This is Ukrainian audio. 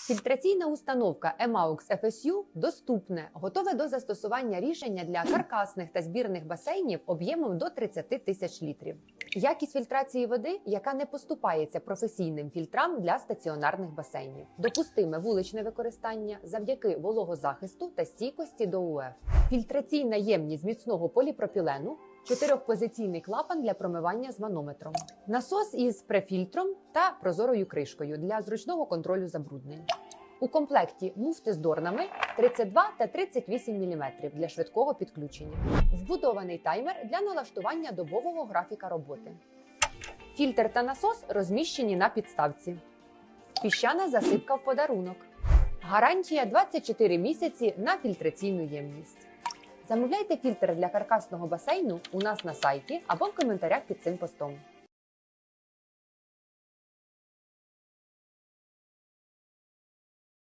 Фільтраційна установка Emaux FSU доступне, готове до застосування рішення для каркасних та збірних басейнів об'ємом до 30 тисяч літрів. Якість фільтрації води, яка не поступається професійним фільтрам для стаціонарних басейнів, допустиме вуличне використання завдяки вологозахисту та стійкості до УФ. Фільтраційна ємність міцного поліпропілену, чотирьохпозиційний клапан для промивання з манометром, насос із префільтром та прозорою кришкою для зручного контролю забруднень. У комплекті муфти з дорнами 32 та 38 мм для швидкого підключення. Вбудований таймер для налаштування добового графіка роботи. Фільтр та насос розміщені на підставці. Піщана засипка в подарунок. Гарантія 24 місяці на фільтраційну ємність. Замовляйте фільтр для каркасного басейну у нас на сайті або в коментарях під цим постом.